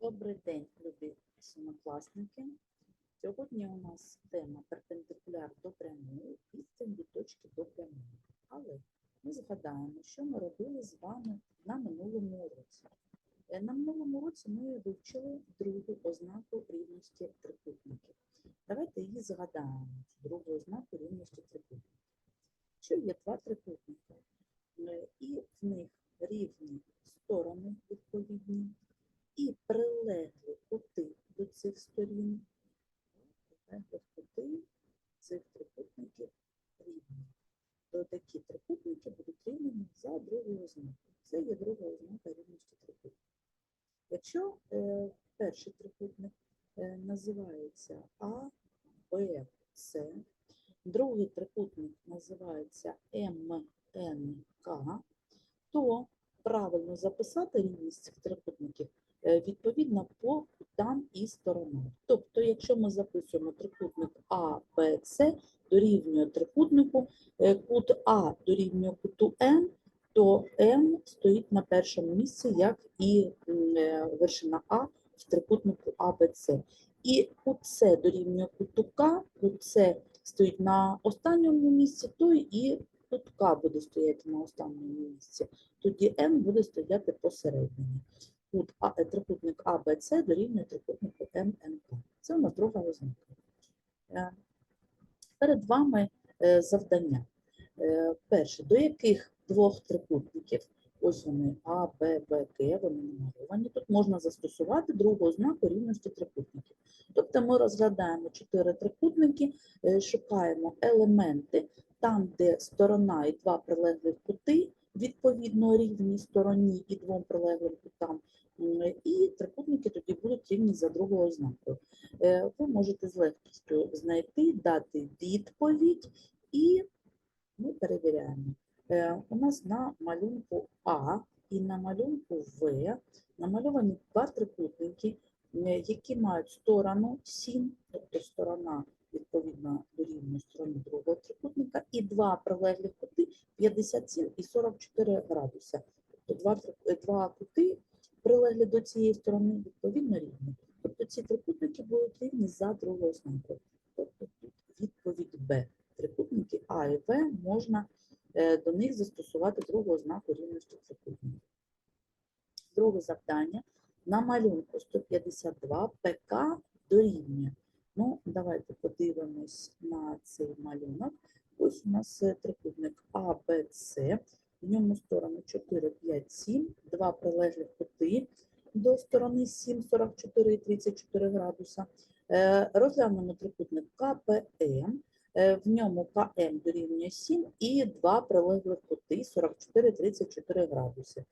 Добрий день, любі сімокласники. Сьогодні у нас тема перпендикуляр до прямої, відстань від точки до прямої. Але ми згадаємо, що ми робили з вами на минулому уроці. Е, На минулому уроці ми вивчили другу ознаку рівності трикутників. Давайте її згадаємо, другу ознаку рівності трикутників. Що є два трикутники, Е, і в них рівні сторони відповідні, і прилеглі кути до цих сторін, прилеглі кути цих трикутників рівні. То такі трикутники будуть рівними за другою ознакою. Це є друга ознака рівності трикутників. Якщо е, перший трикутник е, називається А, Б, С, другий трикутник називається МНК, то правильно записати рівність цих трикутників відповідно по кутам і сторонам. Тобто, якщо ми записуємо трикутник А, Б, С дорівнює трикутнику, е, кут А дорівнює куту М, то М стоїть на першому місці, як і е, вершина А в трикутнику А, Б, С. І кут С дорівнює куту К, кут С стоїть на останньому місці, то і кут К буде стояти на останньому місці тоді М буде стояти посередині. Кут А, е, трикутник АБЦ дорівнює трикутнику МНК. Це у нас друга ознака. Е, Перед вами е, завдання. Перше, до яких двох трикутників, ось вони А, Б, Б, Г, вони намальовані, тут можна застосувати другу ознаку рівності трикутників. Тобто ми розглядаємо чотири трикутники, шукаємо елементи там, де сторона і два прилеглих кути, відповідно рівні стороні і двом прилеглим кутам, і трикутники тоді будуть рівні за другою ознакою. Е, Ви можете з легкістю знайти, дати відповідь, і ми перевіряємо. Е, У нас на малюнку А і на малюнку В намальовані два трикутники, які мають сторону 7, тобто сторона відповідно дорівнює стороні другого трикутника, і два прилеглих кути 57 і 44 градуса. Тобто два, е, два кути прилеглі до цієї сторони відповідно рівні. Тобто ці трикутники будуть рівні за другою ознакою. Тобто тут відповідь Б. Трикутники А і В можна е, до них застосувати другу ознаку рівності трикутників. Друге завдання. На малюнку 152 ПК дорівнює. Ну, давайте подивимось на цей малюнок. Ось у нас е, трикутник А. В ньому сторони 4, 5, 7, два прилеглих кути до сторони 7, 44 і 34 градуса. Е, Розглянемо трикутник КПМ. Е, В ньому КМ дорівнює 7 і два прилеглих кути 44 34 градуси.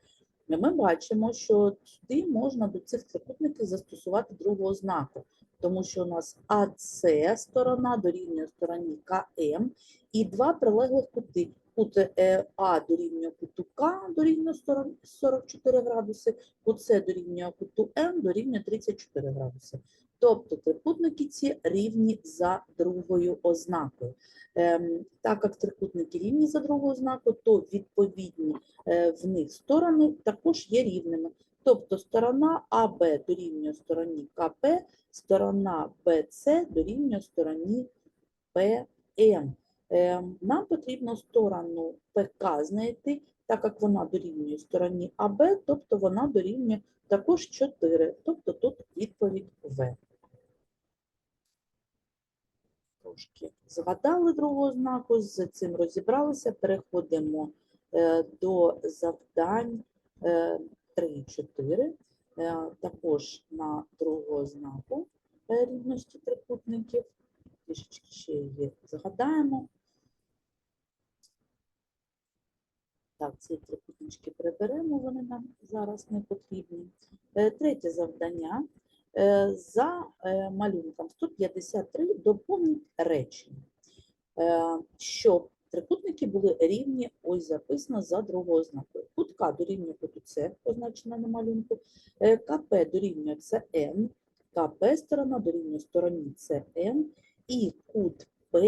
Ми бачимо, що сюди можна до цих трикутників застосувати другу ознаку, тому що у нас АС сторона дорівнює стороні КМ і два прилеглих кути. Кут е, А дорівнює куту К дорівнює 44 градуси, кут С дорівнює куту М дорівнює 34 градуси. Тобто трикутники ці рівні за другою ознакою. Ем, так як трикутники рівні за другою ознакою, то відповідні е, в них сторони також є рівними. Тобто сторона АБ дорівнює стороні КП, сторона БЦ дорівнює стороні ПМ. Ем, Нам потрібно сторону ПК знайти, так як вона дорівнює стороні АБ, тобто вона дорівнює також 4, тобто тут відповідь В. Трошки згадали другу ознаку, з цим розібралися. Переходимо е, до завдань 3-4, також на другу ознаку е, рівності трикутників. Трішечки ще її згадаємо. Так, ці трикутнички приберемо, вони нам зараз не потрібні. Е, Третє завдання. Е, За е, малюнком 153 доповніть речення, Е, щоб трикутники були рівні, ось записано за другою ознакою. К дорівнює куту С, позначена на малюнку, е, КП дорівнює СН, КП сторона дорівнює стороні СН, і кут П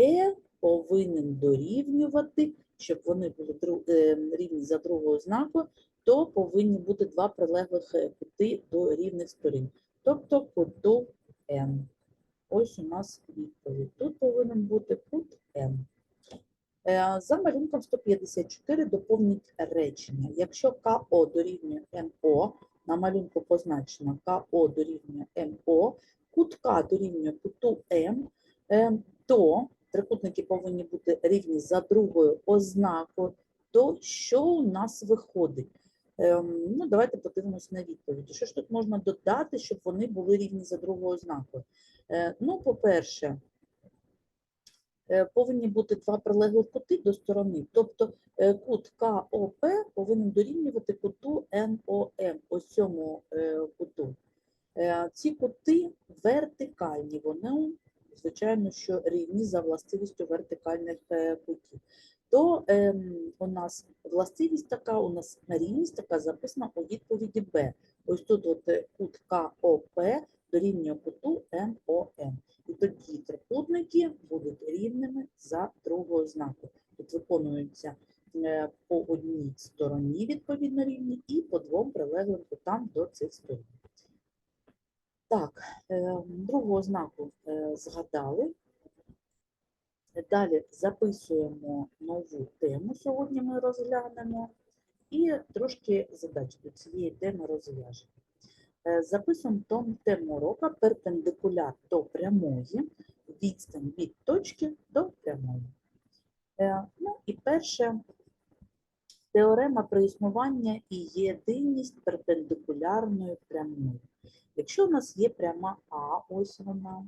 повинен дорівнювати, щоб вони були е, рівні за другою ознакою, то повинні бути два прилеглих е, кути до рівних сторін. тобто куту N. Ось у нас відповідь. Тут повинен бути кут N. Е, За малюнком 154 доповніть речення. Якщо КО дорівнює МО, на малюнку позначено КО дорівнює МО, кут К дорівнює куту М, е, то трикутники повинні бути рівні за другою ознакою, то що у нас виходить? Ем, Ну, давайте подивимось на відповіді. Що ж тут можна додати, щоб вони були рівні за другою ознакою? Е, Ну, по-перше, повинні бути два прилеглих кути до сторони. Тобто е, кут КОП повинен дорівнювати куту НОМ, ось цьому е, куту. Е, Ці кути вертикальні, вони, звичайно, що рівні за властивістю вертикальних е, кутів. То ем, у нас властивість така, у нас рівність така записана у відповіді Б. Ось тут от е, кут КОП дорівнює куту МОМ. І тоді трикутники будуть рівними за другою ознакою. Тут виконуються е, по одній стороні відповідно рівні і по двом прилеглим кутам до цих сторон. Так, е, другу ознаку е, згадали. Далі записуємо нову тему. Сьогодні ми розглянемо і трошки задач до цієї теми розв'яжемо. Е, Записуємо тему урока перпендикуляр до прямої, відстань від точки до прямої. Е, Ну і перше теорема про існування і єдиність перпендикулярної прямої. Якщо у нас є пряма А, ось вона,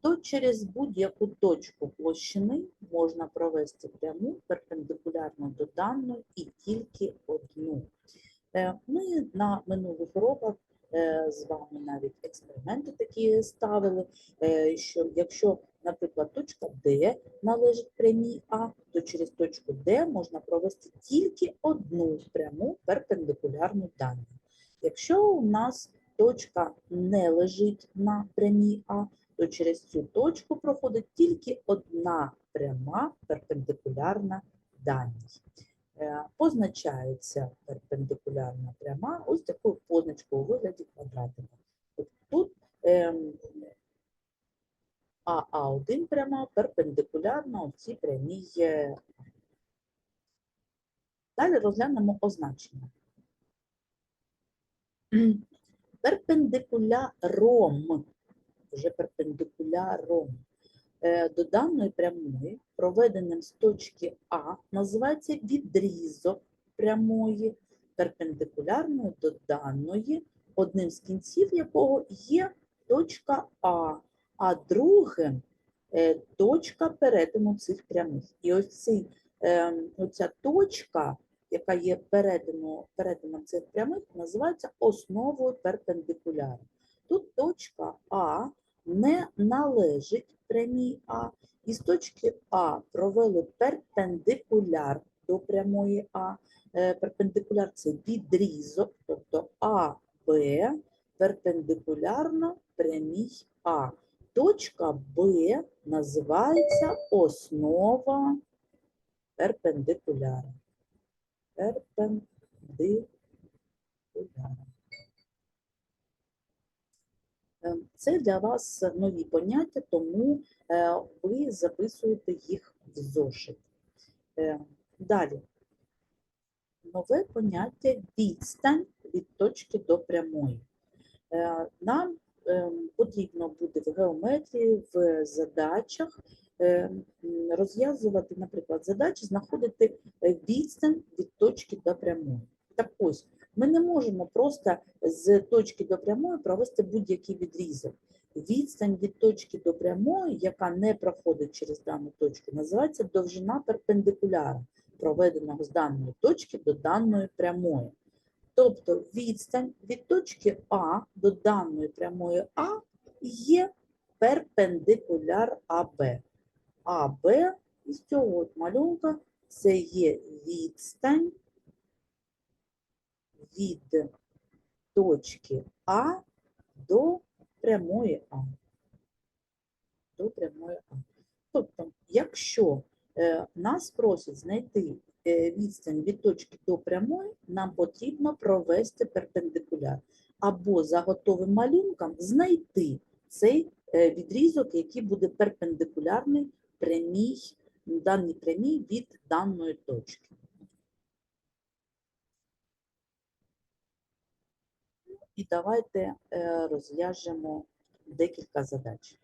то через будь-яку точку площини можна провести пряму перпендикулярно до даної і тільки одну. Е, Ми на минулих уроках з вами навіть експерименти такі ставили, е, що якщо, наприклад, точка Д належить прямій А, то через точку Д можна провести тільки одну пряму перпендикулярну даній. Якщо у нас точка не лежить на прямій А, то через цю точку проходить тільки одна пряма перпендикулярна даній. Е, Позначається перпендикулярна пряма ось такою позначкою у вигляді квадратика. Тут ем, АА1 пряма перпендикулярна оцій прямій. Далі розглянемо означення. Перпендикуляром, вже перпендикуляром до даної прямої, проведеним з точки А, називається відрізок прямої, перпендикулярною до даної, одним з кінців якого є точка А, а другим е, точка перетину цих прямих. І ось цей, е, оця точка, яка є перетину, перетином цих прямих, називається основою перпендикуляра. Тут точка А не належить прямій А, і з точки А провели перпендикуляр до прямої А. Е, Перпендикуляр це відрізок, тобто АБ перпендикулярно прямій А. Точка Б називається основа перпендикуляра. Перпендикуляра. Е, Це для вас нові поняття, тому е, ви записуєте їх в зошит. Е, Далі. Нове поняття відстань від точки до прямої. Нам потрібно буде в геометрії, в задачах розв'язувати, наприклад, задачі, знаходити відстань від точки до прямої. Так ось, ми не можемо просто з точки до прямої провести будь-який відрізок. Відстань від точки до прямої, яка не проходить через дану точку, називається довжина перпендикуляра, проведеного з даної точки до даної прямої. Тобто відстань від точки А до даної прямої А є перпендикуляр АБ. АБ із цього от малюнка це є відстань від точки А до прямої А. До прямої А. Тобто, якщо е, нас просять знайти е, відстань від точки до прямої, нам потрібно провести перпендикуляр. або за готовим малюнком знайти цей е, відрізок, який буде перпендикулярний прямій, даній прямій від даної точки. І давайте е, розв'яжемо декілька задач.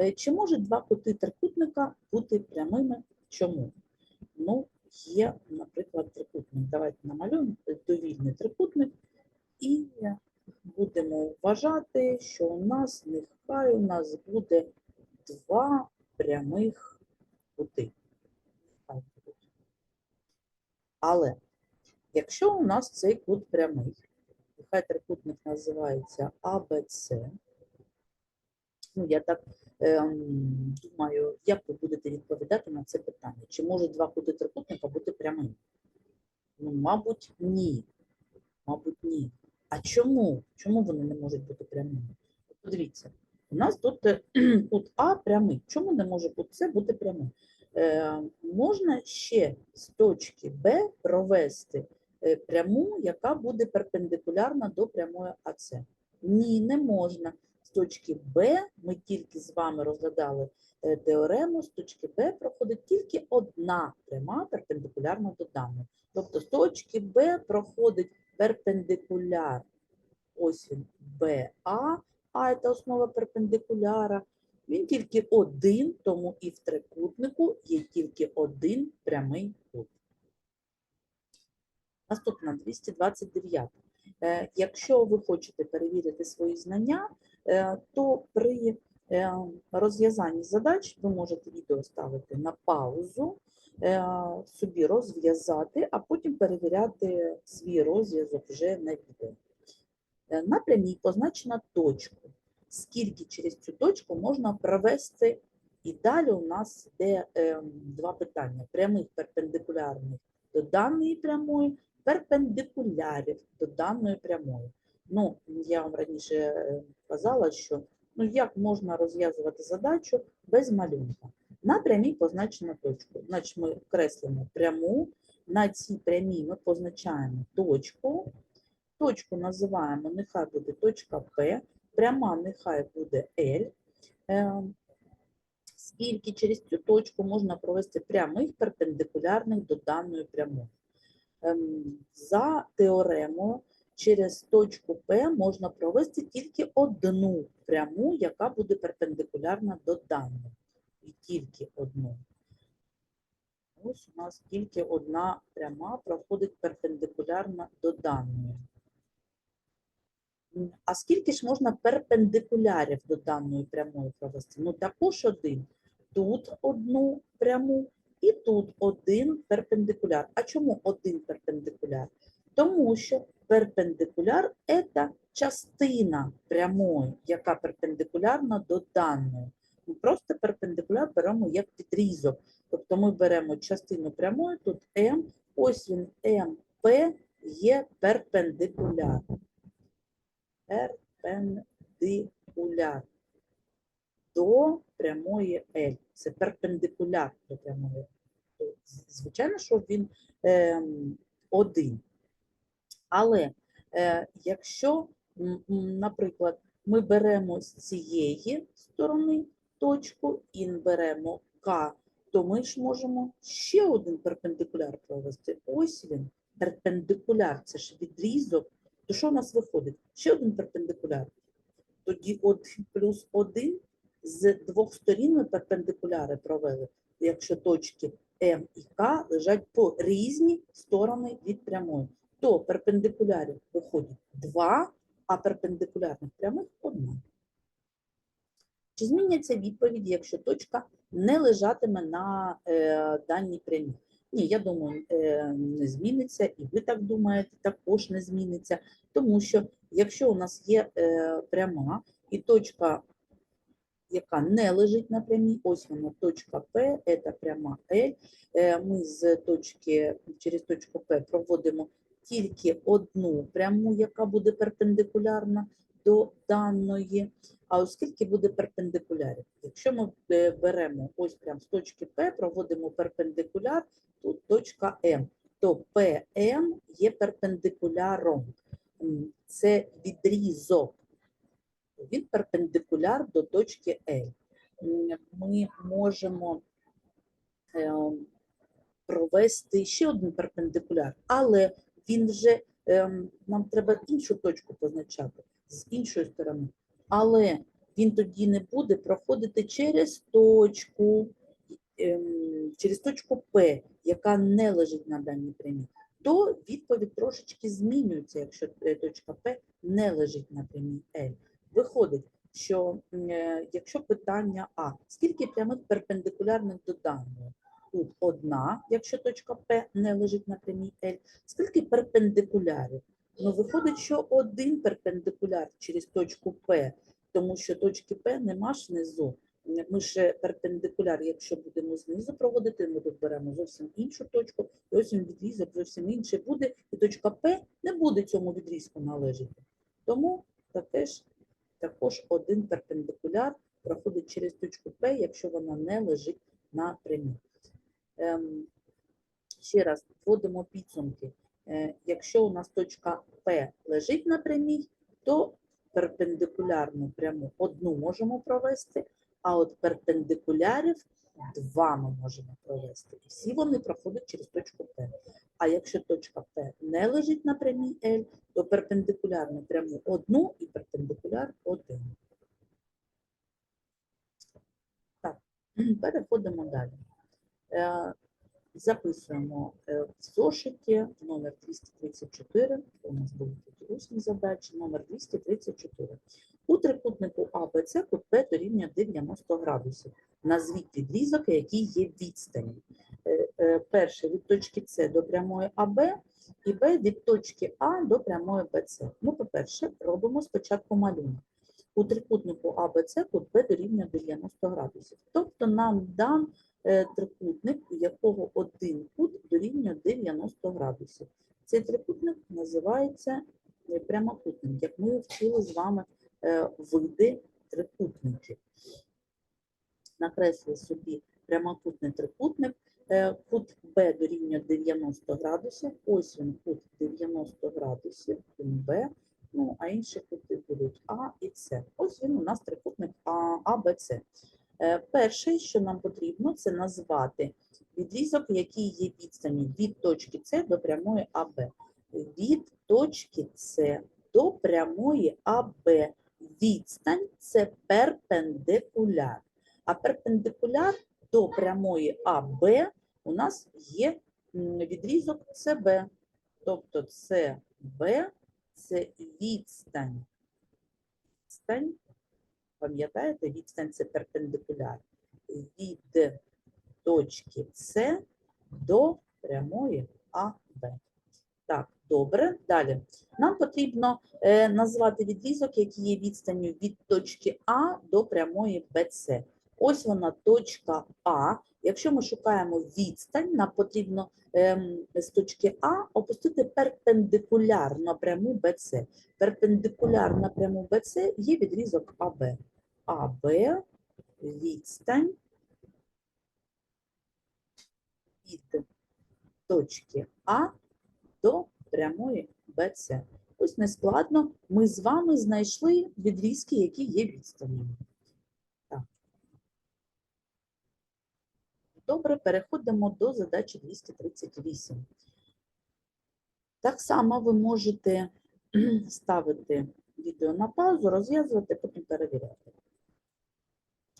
Е, Чи можуть два кути трикутника бути прямими? Чому? Ну, є, наприклад, трикутник. Давайте намалюємо довільний трикутник і будемо вважати, що у нас нехай у нас буде два прямих кути. Але якщо у нас цей кут прямий, нехай трикутник називається АБЦ, ну, я так ем, думаю, як ви будете відповідати на це питання? Чи можуть два кути трикутника бути прямими? Ну, мабуть, ні. Мабуть, ні. А чому? Чому вони не можуть бути прямими? Подивіться, у нас тут е, кут А прямий. Чому не може кут С бути прямим? Е, можна ще з точки Б провести пряму, яка буде перпендикулярна до прямої АЦ. Ні, не можна. З точки Б ми тільки з вами розглядали е, теорему, з точки Б проходить тільки одна пряма перпендикулярна до даної. Тобто з точки Б проходить перпендикуляр. Ось він БА, А це основа перпендикуляра. Він тільки один, тому і в трикутнику є тільки один прямий кут. Наступна 229. Е, Якщо ви хочете перевірити свої знання, е, то при е, розв'язанні задач ви можете відео ставити на паузу, собі розв'язати, а потім перевіряти свій розв'язок вже на відео. На прямій позначена точку. Скільки через цю точку можна провести, і далі у нас йде е, два питання: прямих перпендикулярних до даної прямої, перпендикулярів до даної прямої. Ну, я вам раніше е, казала, що ну, як можна розв'язувати задачу без малюнка. На прямій позначена точку. Значить, ми креслимо пряму, на цій прямій ми позначаємо точку. Точку називаємо, нехай буде точка П, пряма нехай буде L. Е, Скільки через цю точку можна провести прямих перпендикулярних до даної прямої. Ем, За теоремою через точку П можна провести тільки одну пряму, яка буде перпендикулярна до даної. І тільки одну. Ось у нас тільки одна пряма проходить перпендикулярно до даної. А скільки ж можна перпендикулярів до даної прямої провести? Ну, також один. Тут одну пряму і тут один перпендикуляр. А чому один перпендикуляр? Тому що перпендикуляр – це частина прямої, яка перпендикулярна до даної. Ми просто перпендикуляр беремо як підрізок. Тобто ми беремо частину прямої, тут М, ось він МП є перпендикуляр. Перпендикуляр до прямої L. Це перпендикуляр до прямої. З- Звичайно, що він ем, один. Але е, якщо, наприклад, ми беремо з цієї сторони точку і беремо К, то ми ж можемо ще один перпендикуляр провести. Ось він, перпендикуляр, це ж відрізок. То що у нас виходить? Ще один перпендикуляр. Тоді 1 плюс 1 з двох сторін ми перпендикуляри провели, якщо точки М і К лежать по різні сторони від прямої, то перпендикулярів виходить 2, а перпендикулярних прямих одна. Чи зміняться відповіді, якщо точка не лежатиме на е, даній прямій? Ні, я думаю, е, не зміниться, і ви так думаєте, також не зміниться. Тому що якщо у нас є е, пряма і точка, яка не лежить на прямій, ось вона точка П, це пряма L, е, ми з точки, через точку П проводимо тільки одну пряму, яка буде перпендикулярна до даної. А оскільки буде перпендикулярів? Якщо ми е, беремо ось прямо з точки П, проводимо перпендикуляр, тут точка М, то ПМ є перпендикуляром. це відрізок. Він перпендикуляр до точки L. Ми можемо ем, провести ще один перпендикуляр, але він вже ем, нам треба іншу точку позначати з іншої сторони. Але він тоді не буде проходити через точку, ем, через точку П, яка не лежить на даній прямій. То відповідь трошечки змінюється, якщо е, точка П не лежить на прямій L. Виходить, що е, якщо питання А, скільки прямих перпендикулярних до даної? Тут одна, якщо точка П не лежить на прямій L. Скільки перпендикулярів? Ну, виходить, що один перпендикуляр через точку П, тому що точки П нема ж внизу. Ми ж перпендикуляр, якщо будемо знизу проводити, ми тут беремо зовсім іншу точку, і відрізок зовсім інший буде, і точка П не буде цьому відрізку належати. Тому також, також один перпендикуляр проходить через точку П, якщо вона не лежить на прямій. Ем, ще раз вводимо підсумки. Е, якщо у нас точка П лежить на прямій, то перпендикулярну пряму одну можемо провести, а от перпендикулярів два ми можемо провести. Всі вони проходять через точку П. А якщо точка П не лежить на прямій L, то перпендикулярну пряму одну і перпендикуляр один. Так, переходимо далі. Е, Записуємо е, в зошиті номер 234, у нас були такі усні задачі, номер 234. У трикутнику АБЦ кут Б дорівнює 90 градусів. Назвіть відрізок, який є відстані. Е, е, Перший від точки С до прямої АБ і Б від точки А до прямої БЦ. Ну, по-перше, робимо спочатку малюнок. У трикутнику АБЦ кут Б дорівнює 90 градусів. Тобто нам дан е, трикутник, у якого один кут дорівнює 90 градусів. Цей трикутник називається прямокутним, як ми вчили з вами види трикутників. Накресли собі прямокутний трикутник, е, кут Б дорівнює 90 градусів, ось він кут 90 градусів, він Б, ну, а інші кути будуть А і С. Ось він у нас трикутник А, А, Б, С. Е, Перше, що нам потрібно, це назвати відрізок, який є відстані від точки С до прямої АБ. Від точки С до прямої АБ відстань це перпендикуляр. А перпендикуляр до прямої АБ у нас є відрізок СБ. Тобто СБ це відстань. Відстань Пам'ятаєте, відстань це перпендикуляр від точки С до прямої АБ. Так, добре. Далі. Нам потрібно е, назвати відрізок, який є відстанню від точки А до прямої БЦ. Ось вона точка А. Якщо ми шукаємо відстань, нам потрібно ем, з точки А опустити перпендикуляр на пряму БЦ. Перпендикуляр на пряму БЦ є відрізок АБ. АБ відстань від точки А до прямої БЦ. Ось нескладно, ми з вами знайшли відрізки, які є відстанями. Добре, переходимо до задачі 238. Так само ви можете ставити відео на паузу, розв'язувати, потім перевіряти.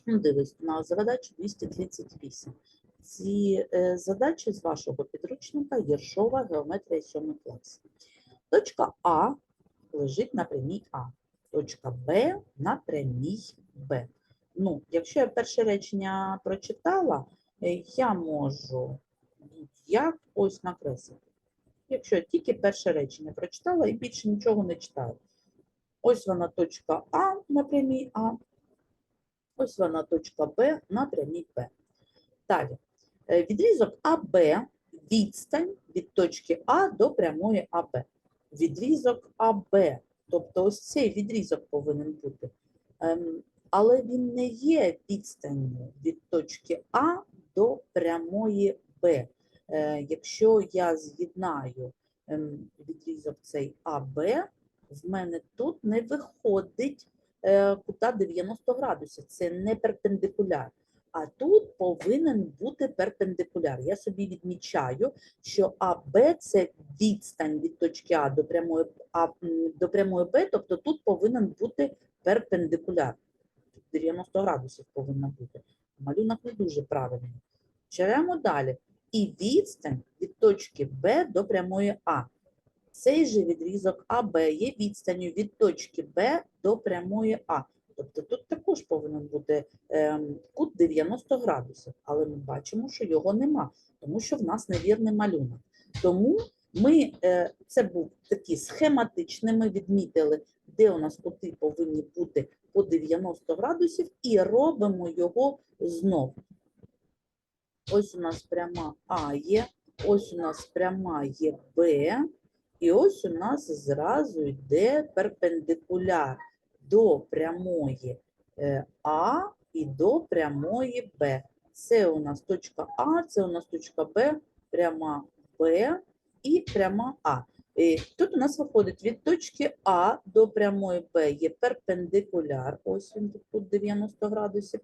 Ну, Дивись, на задачу 238. Ці е, задачі з вашого підручника Єршова геометрія 7 клас. Точка А лежить на прямій А. Точка Б на прямій Б. Ну, якщо я перше речення прочитала, е, я можу як ось накреслити. Якщо я тільки перше речення прочитала і більше нічого не читаю. Ось вона точка А на прямій А. Ось вона точка Б на прямій Б. Далі. Е, Відрізок АБ відстань від точки А до прямої АБ. Відрізок АБ, тобто ось цей відрізок повинен бути. Ем, Але він не є відстанню від точки А до прямої Б. Е, Якщо я з'єднаю ем, відрізок цей АБ в мене тут не виходить е, кута 90 градусів. Це не перпендикуляр. А тут повинен бути перпендикуляр. Я собі відмічаю, що АБ це відстань від точки А до прямої А до прямої Б, тобто тут повинен бути перпендикуляр. Тут 90 градусів повинно бути. Малюнок не дуже правильний. Черемо далі. І відстань від точки Б до прямої А. Цей же відрізок АБ є відстанню від точки Б до прямої А. Тобто тут також повинен бути ем, кут 90 градусів, але ми бачимо, що його нема, тому що в нас невірний малюнок. Тому ми е, це був такий схематичний, ми відмітили, де у нас кути повинні бути по 90 градусів, і робимо його знов. Ось у нас пряма А є, ось у нас пряма є Б, і ось у нас зразу йде перпендикуляр до прямої е, А і до прямої Б. Це у нас точка А, це у нас точка Б, пряма Б і пряма А. І тут у нас виходить від точки А до прямої Б є перпендикуляр, ось він тут тут 90 градусів.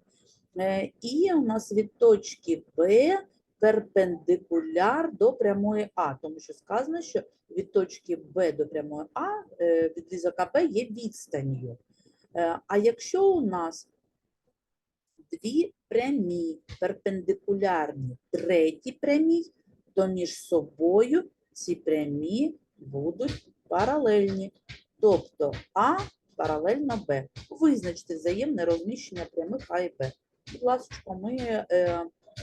Е, І у нас від точки Б перпендикуляр до прямої А, тому що сказано, що від точки Б до прямої А е, відрізок АБ є відстанню. Е, А якщо у нас дві прямі перпендикулярні третій прямій, то між собою ці прямі будуть паралельні. Тобто А паралельно Б. Визначте взаємне розміщення прямих А і Б. Будь ласка, ми е,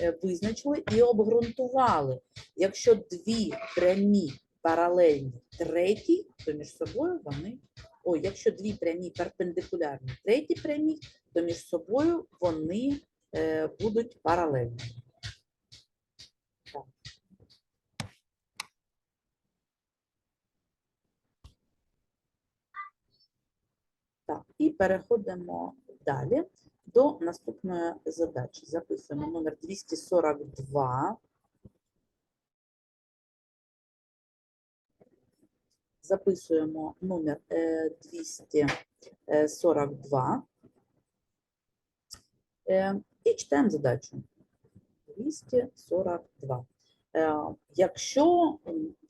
е, визначили і обґрунтували. Якщо дві прямі паралельні третій, то між собою вони. Ой, якщо дві прямі перпендикулярні третій прямій, то між собою вони е, будуть паралельні. Так. Так, і переходимо далі до наступної задачі. Записуємо номер 242. Записуємо номер е, 242 е, і читаємо задачу. 242. Е, Якщо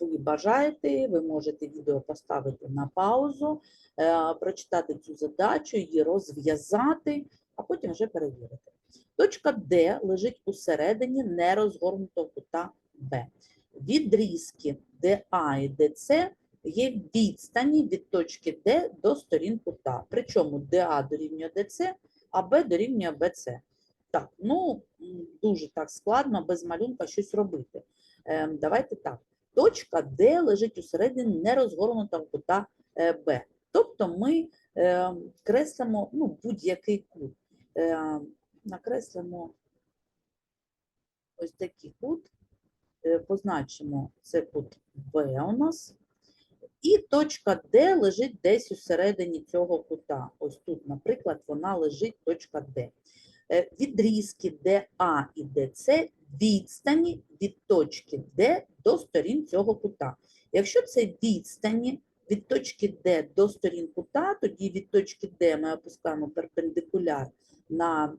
ви бажаєте, ви можете відео поставити на паузу, е, прочитати цю задачу, її розв'язати, а потім вже перевірити. Точка Д лежить усередині нерозгорнутого кута Б. Відрізки ДА і ДЦ є відстані від точки Д до сторін кута. Причому ДА дорівнює ДЦ, а Б дорівнює БЦ. Так, ну дуже так складно без малюнка щось робити. Ем, Давайте так. Точка Д лежить усередині нерозгорнутого кута е, Б. Тобто ми е, креслимо ну, будь-який кут. Е, Накреслимо ось такий кут, е, позначимо це кут Б у нас. І точка Д лежить десь усередині цього кута. Ось тут, наприклад, вона лежить точка Д. Е, Відрізки ДА і ДЦ відстані від точки Д до сторін цього кута. Якщо це відстані від точки Д до сторін кута, тоді від точки Д ми опускаємо перпендикуляр на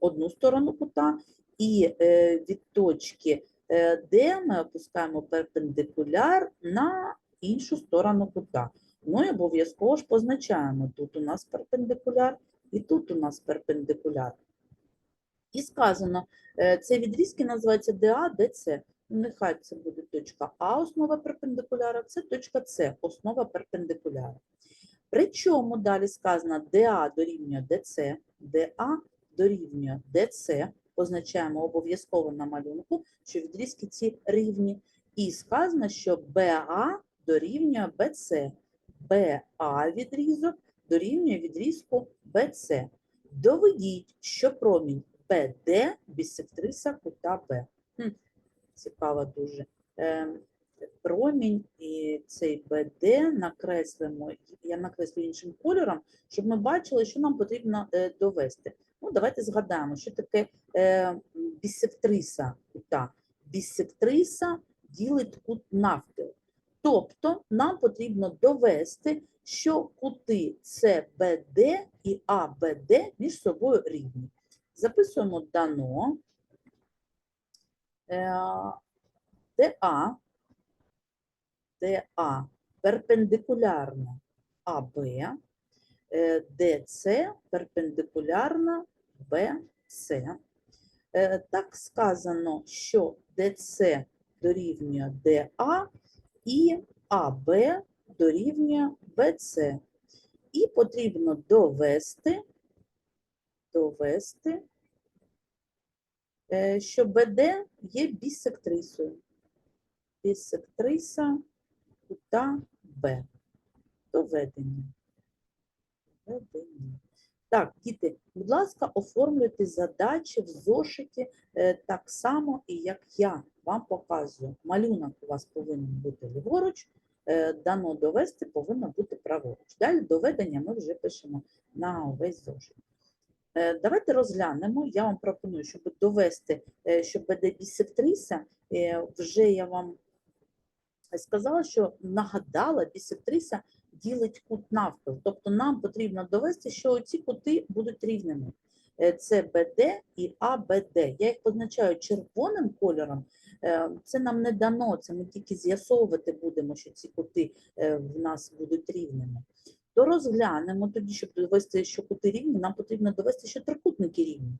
одну сторону кута, і е, від точки е, Д ми опускаємо перпендикуляр на іншу сторону кута. Ну і обов'язково ж позначаємо, тут у нас перпендикуляр і тут у нас перпендикуляр. І сказано, е, це відрізки називаються ДА, ДЦ. Ну, Нехай це буде точка А, основа перпендикуляра, це точка С, основа перпендикуляра. Причому далі сказано ДА дорівнює ДЦ, ДА дорівнює ДЦ, позначаємо обов'язково на малюнку, що відрізки ці рівні. І сказано, що БА дорівнює БЦ, БА відрізок дорівнює відрізку БЦ. Доведіть, що промінь БД бісектриса кута Б. Хм, цікаво дуже. Ем, Промінь і цей БД накреслимо, я накреслю іншим кольором, щоб ми бачили, що нам потрібно е, довести. Ну, давайте згадаємо, що таке е, бісектриса кута. Бісектриса ділить кут навпіл. Тобто нам потрібно довести, що кути CBD і ABD між собою рівні. Записуємо дано. Е, ДА, ДА перпендикулярна АБ, е, ДЦ перпендикулярна БЦ. Е, Так сказано, що ДЦ дорівнює ДА і АБ дорівнює БЦ. І потрібно довести, довести, е, що БД є бісектрисою. Бісектриса кута Б. Доведення. Доведення. Так, діти, будь ласка, оформлюйте задачі в зошиті е, так само, як я вам показую. Малюнок у вас повинен бути ліворуч, е, дано довести повинно бути праворуч. Далі доведення ми вже пишемо на увесь зошит. Е, Давайте розглянемо. Я вам пропоную, щоб довести, що БД бісектриса, вже я вам сказала, що нагадала, бісектриса ділить кут навпіл. Тобто нам потрібно довести, що ці кути будуть рівними. Е, Це БД і АБД. Я їх позначаю червоним кольором. Е, Це нам не дано, це ми тільки з'ясовувати будемо, що ці кути е, в нас будуть рівними. То розглянемо тоді, щоб довести, що кути рівні, нам потрібно довести, що трикутники рівні.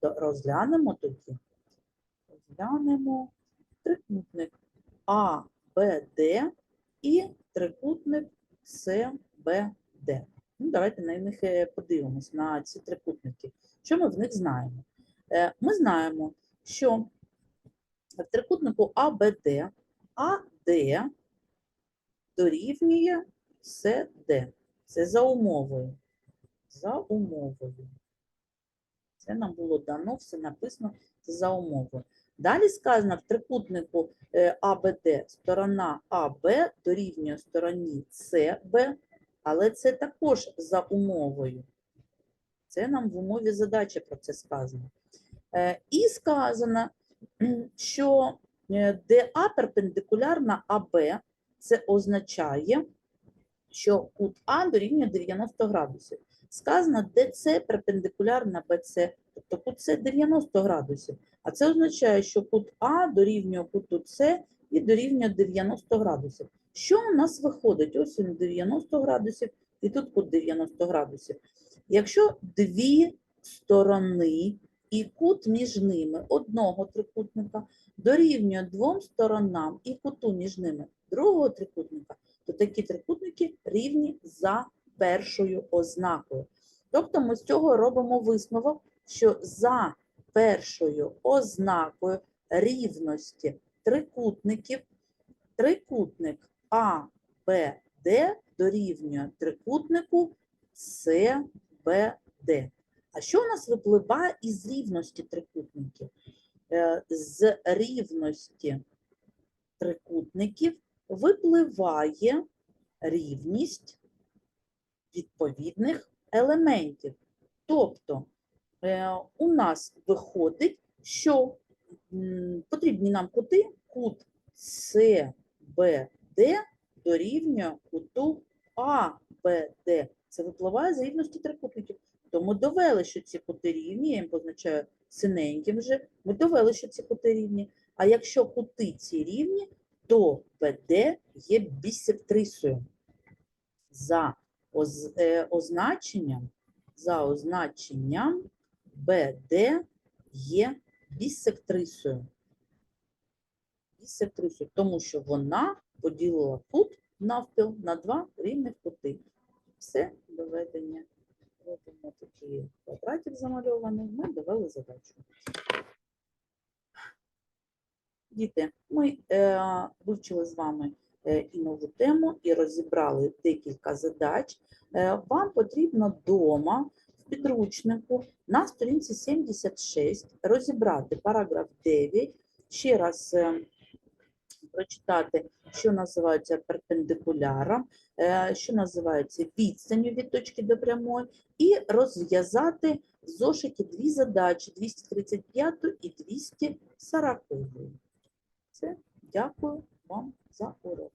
То розглянемо тоді. Розглянемо трикутник А, Б, Д і трикутник С, Б, Д. Ну, давайте на них е, подивимось, на ці трикутники. Що ми в них знаємо? Е, Ми знаємо, що в трикутнику АБД АД дорівнює СД. Це за умовою. За умовою. Це нам було дано, все написано за умовою. Далі сказано в трикутнику е, АБД сторона АБ дорівнює стороні СБ, але це також за умовою. Це нам в умові задачі про це сказано. Е, І сказано, що е, ДА перпендикулярна АБ, це означає, що кут А дорівнює 90 градусів. Сказано ДЦ перпендикулярна БЦ, тобто кут С 90 градусів. А це означає, що кут А дорівнює куту С і дорівнює 90 градусів. Що у нас виходить? Ось він 90 градусів і тут кут 90 градусів. Якщо дві сторони і кут між ними одного трикутника дорівнює двом сторонам і куту між ними другого трикутника, то такі трикутники рівні за першою ознакою. Тобто ми з цього робимо висновок, що за першою ознакою рівності трикутників трикутник А, Б, Д дорівнює трикутнику С, Б, Д. А що у нас випливає із рівності трикутників? Е, З рівності трикутників випливає рівність відповідних елементів. Тобто у нас виходить, що потрібні нам кути, кут СБД дорівнює куту АБД. Це випливає з рівності трикутників. Тому довели, що ці кути рівні, я їм позначаю синеньким вже, ми довели, що ці кути рівні. А якщо кути ці рівні, то БД є бісектрисою. За оз, е, означенням, за означенням БД є бісектрисою. Бісектрисою, тому що вона поділила кут навпіл на два рівних кути. Все доведення. Робимо такі квадратик замальований, ми довели задачу. Діти, ми е, вивчили з вами е, і нову тему, і розібрали декілька задач. Е, вам потрібно вдома підручнику на сторінці 76 розібрати параграф 9, ще раз е, прочитати, що називається перпендикуляром, е, що називається відстанню від точки до прямої, і розв'язати в зошиті дві задачі 235 і 240. Це дякую вам за урок.